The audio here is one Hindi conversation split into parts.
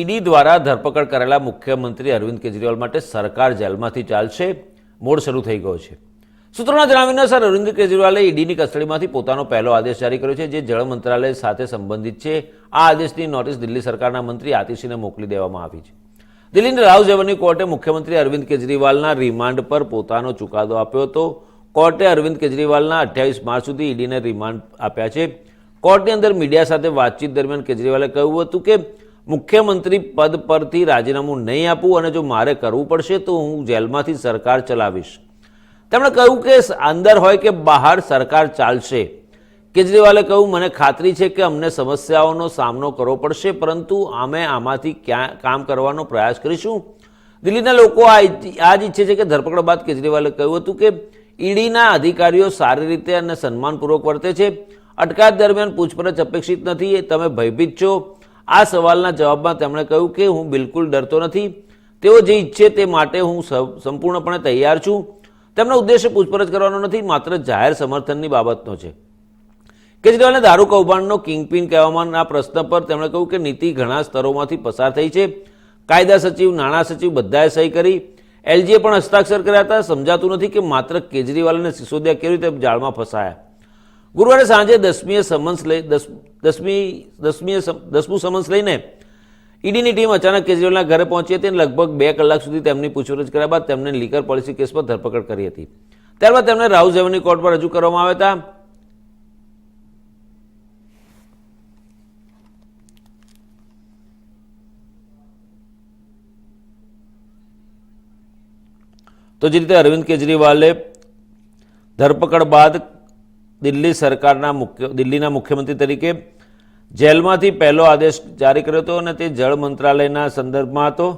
ઈડી દ્વારા ધરપકડ કરેલા મુખ્યમંત્રી અરવિંદ કેજરીવાલ માટે સરકાર જેલમાંથી ચાલશે, મોડ શરૂ થઈ ગયો છે. સૂત્રોના જણાવ્યા અનુસાર અરવિંદ કેજરીવાલે ઈડીની કસ્ટડીમાંથી પોતાનો પહેલો આદેશ જારી કર્યો છે, જે જળ મંત્રાલય સાથે સંબંધિત છે. આ આદેશની નોટિસ દિલ્હી સરકારના મંત્રી આતિશીને મોકલી દેવામાં આવી છે. દિલ્હીની રાવ જેવનની કોર્ટે મુખ્યમંત્રી અરવિંદ કેજરીવાલના રિમાન્ડ પર પોતાનો ચુકાદો આપ્યો હતો. કોર્ટે અરવિંદ કેજરીવાલના અઠ્યાવીસ માર્ચ સુધી ઈડીને રિમાન્ડ આપ્યા છે. કોર્ટની અંદર મીડિયા સાથે વાતચીત દરમિયાન કેજરીવાલે કહ્યું હતું કે મુખ્યમંત્રી પદ પરથી રાજીનામું નહીં આપું અને જો મારે કરવું પડશે તો હું જેલમાંથી સરકાર ચલાવીશ. તેમણે કહ્યું કે અંદર હોય કે બહાર સરકાર ચાલશે. કેજરીવાલે કહ્યું, મને ખાતરી છે કે અમને સમસ્યાઓનો સામનો કરવો પડશે, પરંતુ અમે આમાંથી ક્યાં, કામ કરવાનો પ્રયાસ કરીશું. દિલ્હીના લોકો આ જ ઈચ્છે છે કે ધરપકડ બાદ કેજરીવાલે કહ્યું હતું કે, ઈડીના અધિકારીઓ સારી રીતે અને સન્માનપૂર્વક વર્તે છે. અટકાયત દરમિયાન પૂછપરછ અપેક્ષિત નથી. તમે ભયભીત છો. આ સવાલના જવાબમાં તેમણે કહ્યું કે હું બિલકુલ ડરતો નથી. તેઓ જે ઈચ્છે તે માટે હું સંપૂર્ણપણે તૈયાર છું. તેમનો ઉદ્દેશ્ય પૂછપરછ કરવાનો નથી, માત્ર જાહેર સમર્થનની બાબતનો છે. કેજરીવાલને દારૂ કૌભાંડનો કિંગપિન કહેવામાંના પ્રશ્ન પર તેમણે કહ્યું કે નીતિ ઘણા સ્તરોમાંથી પસાર થઈ છે. કાયદા સચિવ, નાણાં સચિવ બધાએ સહી કરી. એલજીએ પણ હસ્તાક્ષર કર્યા હતા. સમજાતું નથી કે માત્ર કેજરીવાલ અને સિસોદિયા કેવી રીતે જાળમાં ફસાયા. ગુરુવારે સાંજે દસમીએ સમન્સ લઈ, દસ, દસમી, દસમીએ સમ- દસમું સમન્સ લઈને ઈડીની ટીમ અચાનક કેજરીવાલના ઘરે પહોંચી હતી અને લગભગ બે કલાક સુધી તેમની પૂછપરછ કર્યા બાદ તેમને લીકર પોલિસી કેસમાં ધરપકડ કરી હતી. ત્યારબાદ તેમને રાઉ જેવની કોર્ટ પર રજૂ કરવામાં આવ્યા હતા. તો જે રીતે અરવિંદ કેજરીવાલે ધરપકડ બાદ દિલ્હી સરકારના મુખ્ય દિલ્હીના મુખ્યમંત્રી તરીકે જેલમાંથી પહેલો આદેશ જારી કર્યો હતો અને તે જળ મંત્રાલયના સંદર્ભમાં હતો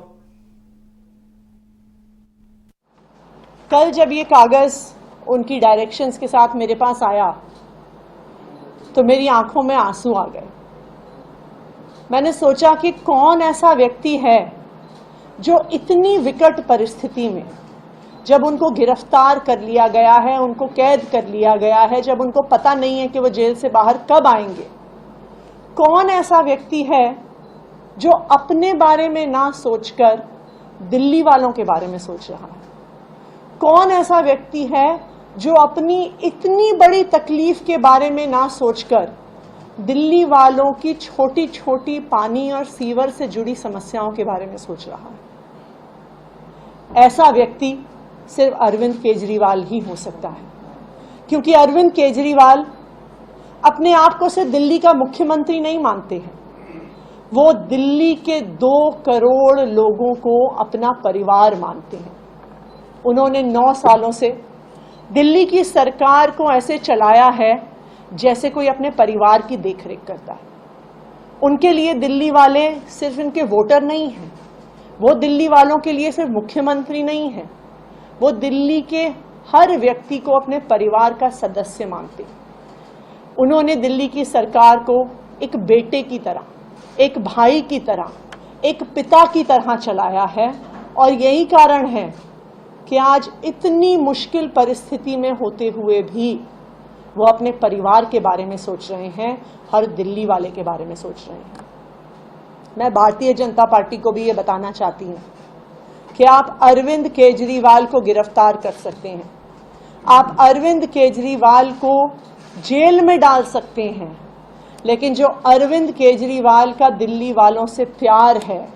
कल जब ये कागज उनकी डायरेक्शंस के साथ मेरे पास आया तो मेरी आंखों में आंसू आ गए मैंने सोचा कि कौन ऐसा व्यक्ति है जो इतनी विकट परिस्थिति में जब उनको गिरफ़्तार कर लिया गया है, उनको कैद कर लिया गया है, जब उनको पता नहीं है कि वो जेल से बाहर कब आएँगे, कौन ऐसा व्यक्ति है जो अपने बारे में ना सोचकर दिल्ली वालों के बारे में सोच रहा है? कौन ऐसा व्यक्ति है जो अपनी इतनी बड़ी तकलीफ़ के बारे में ना सोचकर दिल्ली वालों की छोटी छोटी पानी और सीवर से जुड़ी समस्याओं के बारे में सोच रहा है? ऐसा व्यक्ति सिर्फ़ अरविंद केजरीवाल ही हो सकता है। क्योंकि अरविंद केजरीवाल अपने आप को सिर्फ़ दिल्ली का मुख्यमंत्री नहीं मानते हैं। वो दिल्ली के दो करोड़ लोगों को अपना परिवार मानते हैं। उन्होंने नौ सालों से दिल्ली की सरकार को ऐसे चलाया है जैसे कोई अपने परिवार की देखरेख करता है। उनके लिए दिल्ली वाले सिर्फ़ इनके वोटर नहीं हैं। वो दिल्ली वालों के लिए सिर्फ़ मुख्यमंत्री नहीं है। वो दिल्ली के हर व्यक्ति को अपने परिवार का सदस्य मानते उन्होंने दिल्ली की सरकार को एक बेटे की तरह, एक भाई की तरह, एक पिता की तरह चलाया है और यही कारण है कि आज इतनी मुश्किल परिस्थिति में होते हुए भी वो अपने परिवार के बारे में सोच रहे हैं, हर दिल्ली वाले के बारे में सोच रहे हैं। मैं भारतीय जनता पार्टी को भी ये बताना चाहती हूँ कि आप अरविंद केजरीवाल को गिरफ़्तार कर सकते हैं। आप अरविंद केजरीवाल को जेल में डाल सकते हैं। लेकिन जो अरविंद केजरीवाल का दिल्ली वालों से प्यार है,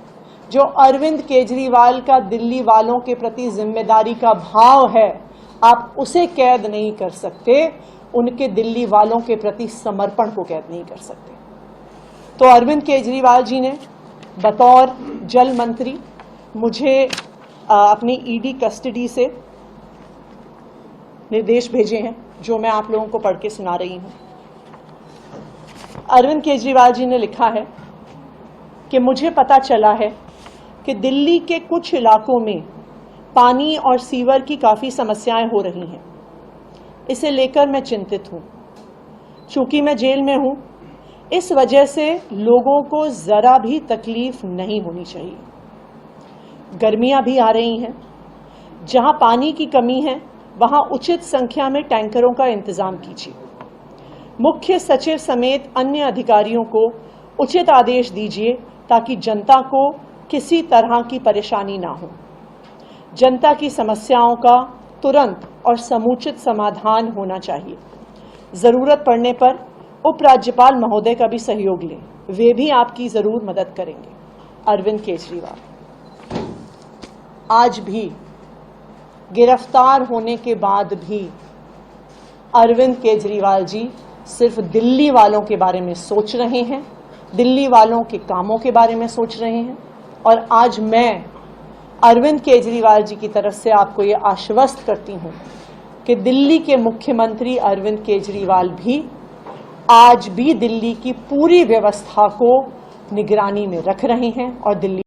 जो अरविंद केजरीवाल का दिल्ली वालों के प्रति ज़िम्मेदारी का भाव है, आप उसे कैद नहीं कर सकते, उनके दिल्ली वालों के प्रति समर्पण को कैद नहीं कर सकते। तो अरविंद केजरीवाल जी ने बतौर जल मंत्री, मुझे अपनी ईडी कस्टडी से निर्देश भेजे हैं, जो मैं आप लोगों को पढ़ के सुना रही हूँ। अरविंद केजरीवाल जी ने लिखा है कि मुझे पता चला है कि दिल्ली के कुछ इलाकों में पानी और सीवर की काफ़ी समस्याएँ हो रही हैं। इसे लेकर मैं चिंतित हूँ। चूँकि मैं जेल में हूँ, इस वजह से लोगों को ज़रा भी तकलीफ़ नहीं होनी चाहिए। गर्मियाँ भी आ रही हैं। जहाँ पानी की कमी है, वहाँ उचित संख्या में टैंकरों का इंतज़ाम कीजिए। मुख्य सचिव समेत अन्य अधिकारियों को उचित आदेश दीजिए ताकि जनता को किसी तरह की परेशानी ना हो। जनता की समस्याओं का तुरंत और समुचित समाधान होना चाहिए। ज़रूरत पड़ने पर उपराज्यपाल महोदय का भी सहयोग लें। वे भी आपकी ज़रूर मदद करेंगे। अरविंद केजरीवाल। आज भी, गिरफ़्तार होने के बाद भी, अरविंद केजरीवाल जी सिर्फ़ दिल्ली वालों के बारे में सोच रहे हैं, दिल्ली वालों के कामों के बारे में सोच रहे हैं, और आज मैं, अरविंद केजरीवाल जी की तरफ़ से आपको ये आश्वस्त करती हूँ कि दिल्ली के मुख्यमंत्री अरविंद केजरीवाल भी आज भी दिल्ली की पूरी व्यवस्था को निगरानी में रख रहे हैं और दिल्ली